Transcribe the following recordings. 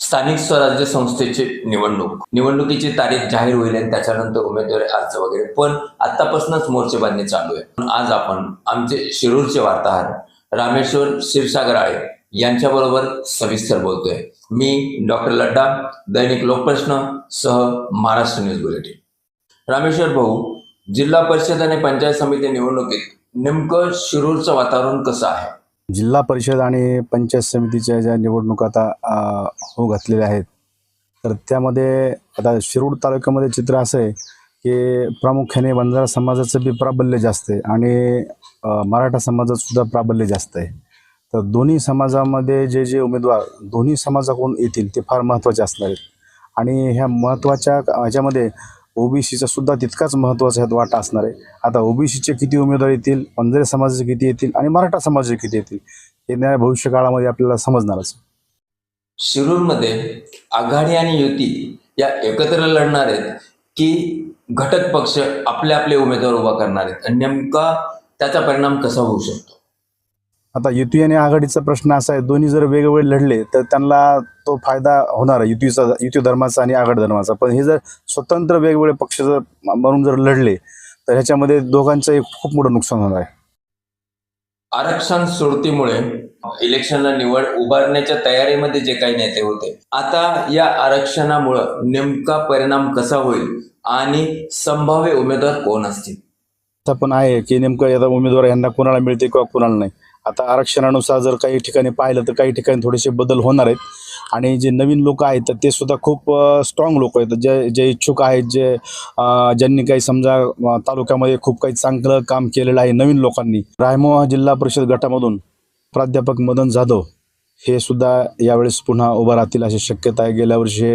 स्थानिक स्वराज्य संस्थेची निवडणूक. निवडणुकीची तारीख जाहीर होईल आणि त्याच्यानंतर उमेदवारी अर्ज वगैरे. पण आतापासूनच मोर्चेबांधणी चालू आहे. पण आज आपण आमचे शिरूरचे वार्ताहर रामेश्वर क्षीरसागर आळे यांच्याबरोबर सविस्तर बोलतोय. मी डॉक्टर लड्डा दैनिक लोकप्रश्न सह महाराष्ट्र न्यूज बुलेटिन. रामेश्वर भाऊ जिल्हा परिषद आणि पंचायत समिती निवडणुकीत नेमकं शिरूरचं वातावरण कसं आहे? जिल्हा परिषद आणि पंचायत समितीच्या ज्या निवडणुका आता होऊ घातलेल्या आहेत तर त्यामध्ये आता शिरूर तालुक्यामध्ये चित्र असं आहे की प्रामुख्याने बंजारा समाजाचं बी प्राबल्य जास्त आहे आणि मराठा समाजातसुद्धा प्राबल्य जास्त आहे. तर दोन्ही समाजामध्ये जे जे उमेदवार दोन्ही समाजाकडून येतील ते फार महत्त्वाचे असणार आहेत. आणि ह्या महत्त्वाच्या ह्याच्यामध्ये ओबीसीचा सुद्धा तितकाच महत्त्वाचा ह्यात वाटा असणार आहे. आता ओबीसीचे किती उमेदवार येतील बंजारे समाजाचे किती येतील आणि मराठा समाजाचे किती येतील हे येणाऱ्या भविष्य काळामध्ये आपल्याला समजणारच. शिरूरमध्ये आघाडी आणि युती या एकत्र लढणार आहेत की घटक पक्ष आपले आपले उमेदवार उभा करणार आहेत? आणि नेमका त्याचा परिणाम कसा होऊ शकतो? आता युती आणि आघाडीचा प्रश्न असा आहे दोन्ही जर वेगवेगळे लढले तर त्यांना तो फायदा होणार आहे युतीचा युती धर्माचा आणि आघाडी धर्माचा. पण हे जर स्वतंत्र वेगवेगळे पक्ष जर म्हणून जर लढले तर ह्याच्यामध्ये दोघांचं एक खूप मोठं नुकसान होणार आहे. आरक्षण सोडतीमुळे इलेक्शनला निवड उभारण्याच्या तयारीमध्ये जे काही नेते होते आता या आरक्षणामुळं नेमका परिणाम कसा होईल आणि संभाव्य उमेदवार कोण असतील? असं पण आहे की नेमकं आता उमेदवार यांना कोणाला मिळते किंवा कोणाला नाही. आता आरक्षणानुसार जर काही ठिकाणी पाहिलं तर काही ठिकाणी थोडेसे बदल होणार आहेत. आणि जे नवीन लोक आहेत तर ते सुद्धा खूप स्ट्रॉंग लोक आहेत. जे जे इच्छुक आहेत जे ज्यांनी काही समजा तालुक्यामध्ये खूप काही चांगलं काम केलेलं आहे नवीन लोकांनी. रायमोहा जिल्हा परिषद गटामधून प्राध्यापक मदन जाधव हे सुद्धा यावेळेस पुन्हा उभं राहतील अशी शक्यता आहे. गेल्या वर्षी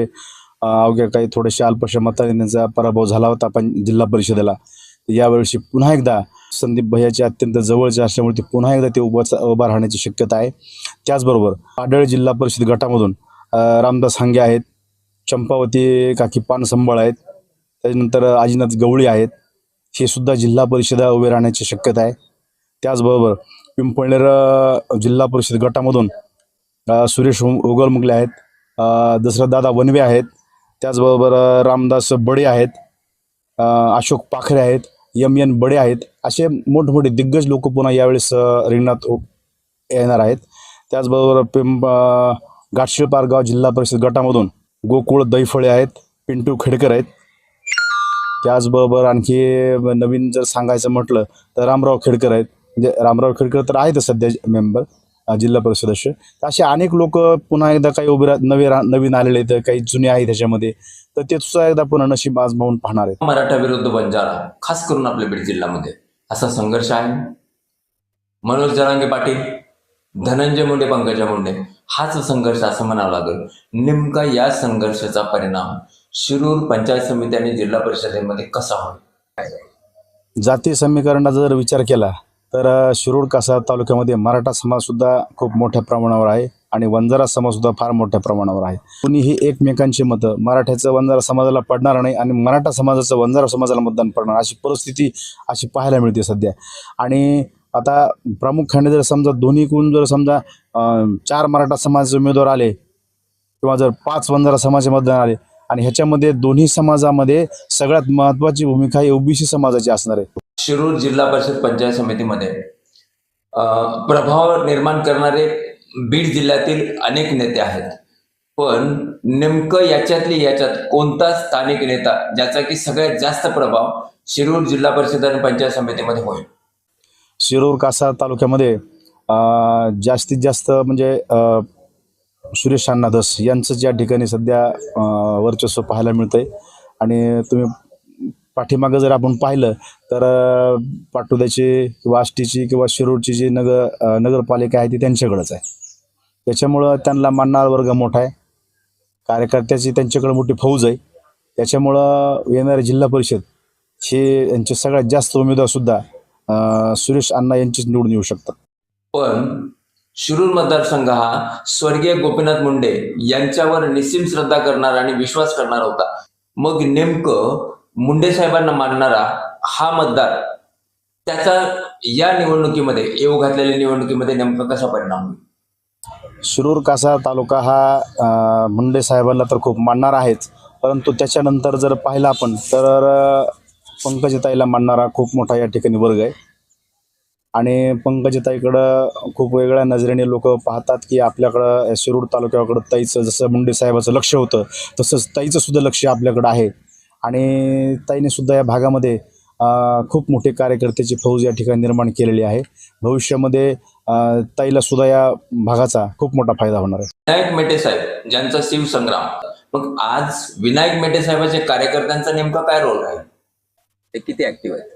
अवघ्या काही थोड्याशा अल्पशा मताने त्यांचा पराभव झाला होता पण जिल्हा परिषदेला. यावर्षी पुन्हा एकदा संदीप भैयाचे अत्यंत जवळचे असल्यामुळे ते पुन्हा एकदा ते उभं उभा राहण्याची शक्यता आहे. त्याचबरोबर पाडळ जिल्हा परिषद गटामधून रामदास हांगे आहेत चंपावती काकी पान संबळ आहेत त्याच्यानंतर आजीनाथ गवळी आहेत. हे सुद्धा जिल्हा परिषद उभे राहण्याची शक्यता आहे. त्याचबरोबर पिंपळनेर जिल्हा परिषद गटामधून सुरेश उगलमुगले आहेत दसरादादा वनवे आहेत. त्याचबरोबर रामदास बडे आहेत अशोक पाखरे आहेत. एम एन बडे आहेत. असे मोठमोठे दिग्गज लोक पुन्हा यावेळेस रिंगणात येणार आहेत. त्याचबरोबर पिंप अं, गाठशिळपारगाव जिल्हा परिषद गटामधून गोकुळ दैफळे आहेत पिंटू खेडकर आहेत. त्याचबरोबर आणखी नवीन जर सांगायचं म्हटलं तर रामराव खेडकर आहेत. म्हणजे रामराव खेडकर तर आहेतच सध्या मेंबर जिल्हा परिषद सदस्य तर असे अनेक लोक पुन्हा एकदा काही उभे नवे नवीन आलेले आहेत काही जुने आहेत त्याच्यामध्ये तर ते सुद्धा एकदा पुन्हा नशीब आजमावून पाहणार आहेत. मराठा विरुद्ध बंजारा खास करून आपल्या बीड जिल्ह्यामध्ये. असा संघर्ष आहे. मनोज जरांगे पाटील धनंजय मुंडे पंकजा मुंडे हाच संघर्ष असं म्हणावं लागेल. नेमका या संघर्षाचा परिणाम शिरूर पंचायत समिती आणि जिल्हा परिषदेमध्ये कसा होईल? जाती समीकरणाचा जर विचार केला तर शिरूर कासा तालुक्यामध्ये मराठा समाजसुद्धा खूप मोठ्या प्रमाणावर आहे आणि वंजारा समाजसुद्धा फार मोठ्या प्रमाणावर आहे. कुणीही एकमेकांची मतं मराठ्याचं वंजारा समाजाला पडणार नाही आणि मराठा समाजाचं वंजारा समाजाला मतदान पडणार अशी परिस्थिती अशी पाहायला मिळते सध्या. आणि आता प्रामुख्याने जर समजा दोन्हीकडून जर समजा चार मराठा समाजाचे उमेदवार आले किंवा जर पाच वंजारा समाजाचे मतदान आले आणि ह्याच्यामध्ये दोन्ही समाजामध्ये सगळ्यात महत्त्वाची भूमिका ही ओबीसी समाजाची असणार आहे. शिरूर जिल्हा परिषद पंचायत समितीमध्ये प्रभाव निर्माण करणारे बीड जिल्ह्यातील अनेक नेते आहेत. पण नेमकं याच्यातली याच्यात कोणता स्थानिक नेता ज्याचा की सगळ्यात जास्त प्रभाव शिरूर जिल्हा परिषद आणि पंचायत समितीमध्ये होईल? शिरूर कासा तालुक्यामध्ये जास्तीत जास्त म्हणजे सुरेश अण्णाधस यांचं ज्या ठिकाणी सध्या वर्चस्व पाहायला मिळतंय. आणि तुम्ही पाठीमागं जर आपण पाहिलं तर पाटोद्याची किंवा आष्टीची किंवा शिरूरची जी नगर नगरपालिका आहे ती त्यांच्याकडंच आहे. त्याच्यामुळं त्यांना मानणार वर्ग मोठा आहे. कार्यकर्त्याची त्यांच्याकडे मोठी फौज आहे. त्याच्यामुळं येणारे जिल्हा परिषद हे यांचे सगळ्यात जास्त उमेदवारसुद्धा सुरेश अण्णा यांचीच निवडून येऊ शकतात. पण शिरूर मतदारसंघ हा स्वर्गीय गोपीनाथ मुंडे यांच्यावर निस्सीम श्रद्धा करणारा आणि विश्वास करणारा होता. मग नेमकं मुंडे साहेबांना मानणारा हा मतदार त्याचा या निवडणुकीमध्ये येऊ घातलेल्या निवडणुकीमध्ये नेमका कसा परिणाम होईल? शिरूर कासा तालुका हा मुंडे साहेबांना तर खूप मानणारा आहेच. परंतु त्याच्यानंतर जर पाहिलं आपण तर पंकजताईला मानणारा खूप मोठा या ठिकाणी वर्ग आहे. आणि पंकजताईकडं खूप वेगळ्या नजरेने लोक पाहतात की आपल्याकडं शिरूर तालुक्याकडं ताईचं जसं मुंडे साहेबाचं लक्ष होतं तसंच ताईचं सुद्धा लक्ष आपल्याकडं आहे. आणि ताईने सुद्धा या भागामध्ये खूप मोठे कार्यकर्त्याची फौज या ठिकाणी निर्माण केलेली आहे. भविष्यामध्ये ताईला सुद्धा या भागाचा खूप मोठा फायदा होणार आहे. विनायक मेटे साहेब ज्यांचा शिवसंग्राम. मग आज विनायक मेटे साहेबाच्या कार्यकर्त्यांचा नेमका काय रोल आहे ते किती ऍक्टिव्ह आहेत?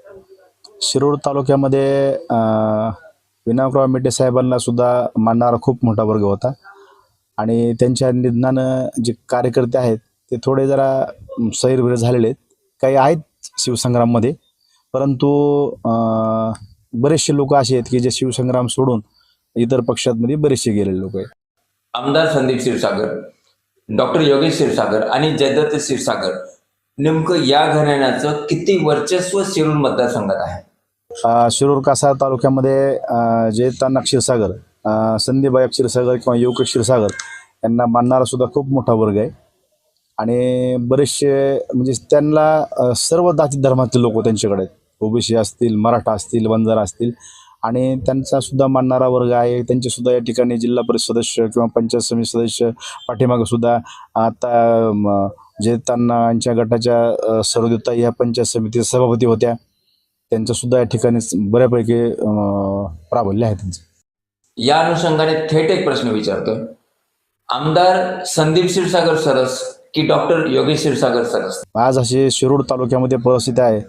शिरूर तालुक्यामध्ये विनायकराव मेटे साहेबांना सुद्धा मानणारा खूप मोठा वर्ग होता. आणि त्यांच्या निधनानं जे कार्यकर्ते आहेत ते थोडे जरा सैरभैर झालेले आहेत. काही आहेत शिवसंग्राममध्ये परंतु बरेचसे लोक असे आहेत की जे शिवसंग्राम सोडून इतर पक्षांमध्ये बरेचसे गेलेले लोक आहेत. आमदार संदीप क्षीरसागर डॉक्टर योगेश क्षीरसागर आणि जयदत्त क्षीरसागर नेमकं या घराण्याचं किती वर्चस्व शिरूर मतदारसंघात आहे? शिरूर कासा तालुक्यामध्ये अ, जे ताना क्षीरसागर अ, संदीप अय्यप क्षीरसागर किंवा युवक क्षीरसागर यांना मानणारा सुद्धा खूप मोठा वर्ग आहे. आणि बरेचसे म्हणजे त्यांना सर्व जाती धर्मातील लोक त्यांच्याकडे आहेत. ओबीसी असतील मराठा असतील बंजारा असतील. आणि त्यांचा सुद्धा मानणारा वर्ग आहे. त्यांचे सुद्धा या ठिकाणी जिल्हा परिषद सदस्य किंवा पंचायत समिती सदस्य पाठीमागे सुद्धा आता जे त्यांना यांच्या गटाच्या सर्वदेवता या पंचायत समितीच्या सभापती होत्या त्यांचं सुद्धा या ठिकाणी बऱ्यापैकी प्राबल्य आहे त्यांचं. या अनुषंगाने थेट एक प्रश्न विचारतोय. आमदार संदीप क्षीरसागर सरस की डॉक्टर योगेश क्षीरसागर सरस आज अशी शिरूर तालुक्यामध्ये परिस्थिती आहे.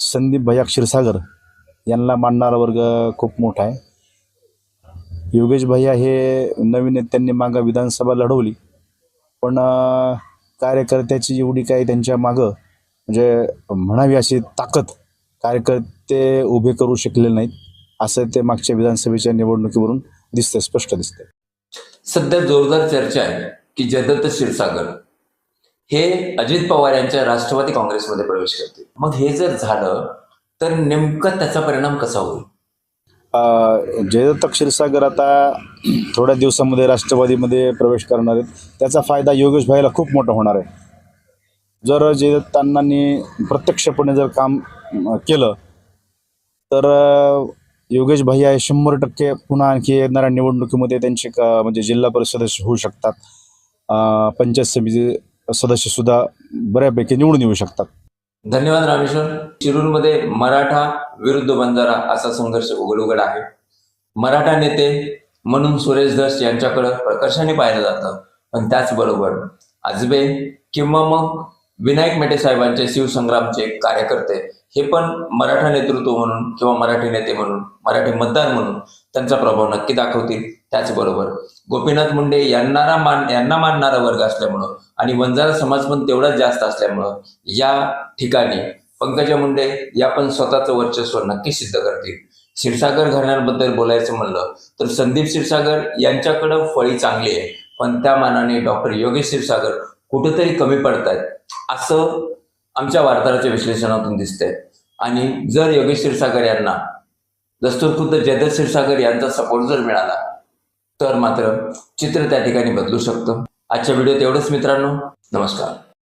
संदीप भैया क्षीरसागर यांना मानणारा वर्ग खूप मोठा आहे. योगेश भैया हे नवीन त्यांनी मागं विधानसभा लढवली. पण कार्यकर्त्याची एवढी काही त्यांच्या मागं म्हणजे म्हणावी अशी ताकद कार्यकर्ते उभे करू शकलेले नाहीत. असं ते मागच्या विधानसभेच्या निवडणुकीवरून दिसतंय स्पष्ट दिसतंय. सध्या जोरदार चर्चा आहे की जयदत्त क्षीरसागर हे अजित पवार यांच्या राष्ट्रवादी काँग्रेसमध्ये प्रवेश करतील. मग हे जर झालं तर नेमकं त्याचा परिणाम कसा होईल? जयदत्त क्षीरसागर आता थोड्या दिवसामध्ये राष्ट्रवादीमध्ये प्रवेश करणार आहेत. त्याचा फायदा योगेश भाईला खूप मोठा होणार आहे. जर जयदत्त प्रत्यक्षपणे जर काम केलं तर योगेश भाई आहे शंभर टक्के पुन्हा आणखी येणाऱ्या निवडणुकीमध्ये त्यांचे म्हणजे जिल्हा परिषद होऊ शकतात. पंचायत समिती सदस्य सुद्धा बऱ्यापैकी निवडून येऊ शकतात. धन्यवाद रामेश्वर. शिरूरमध्ये मराठा विरुद्ध बंजारा असा संघर्ष उघड उघड आहे. मराठा नेते म्हणून सुरेश धस यांच्याकडे प्रकर्षाने पाहिलं जातं. पण त्याचबरोबर आजबे किंवा मग विनायक मेटे साहेबांचे शिवसंग्रामचे कार्यकर्ते हे पण मराठा नेतृत्व म्हणून किंवा मराठी नेते म्हणून मराठी मतदार म्हणून त्यांचा प्रभाव नक्की दाखवतील त्याचबरोबर. गोपीनाथ मुंडे यांना मान यांना मानणारा वर्ग असल्यामुळं आणि वंजारा समाज पण तेवढाच जास्त असल्यामुळं या ठिकाणी पंकजा मुंडे या पण स्वतःचं वर्चस्व नक्की सिद्ध करतील. क्षीरसागर घराण्यांबद्दल बोलायचं म्हणलं तर संदीप क्षीरसागर यांच्याकडं फळी चांगली आहे पण त्या मानाने डॉक्टर योगेश क्षीरसागर कुठेतरी कमी पडत आहेत असं आमच्या वार्ताहराच्या विश्लेषणातून दिसतंय. आणि जर योगेश क्षीरसागर यांना दस्तूरखुद्द जयदत्त क्षीरसागर यांचा सपोर्ट जर मिळाला तर मात्र चित्र त्या ठिकाणी बदलू शकतं. आजच्या व्हिडिओत एवढंच मित्रांनो. नमस्कार.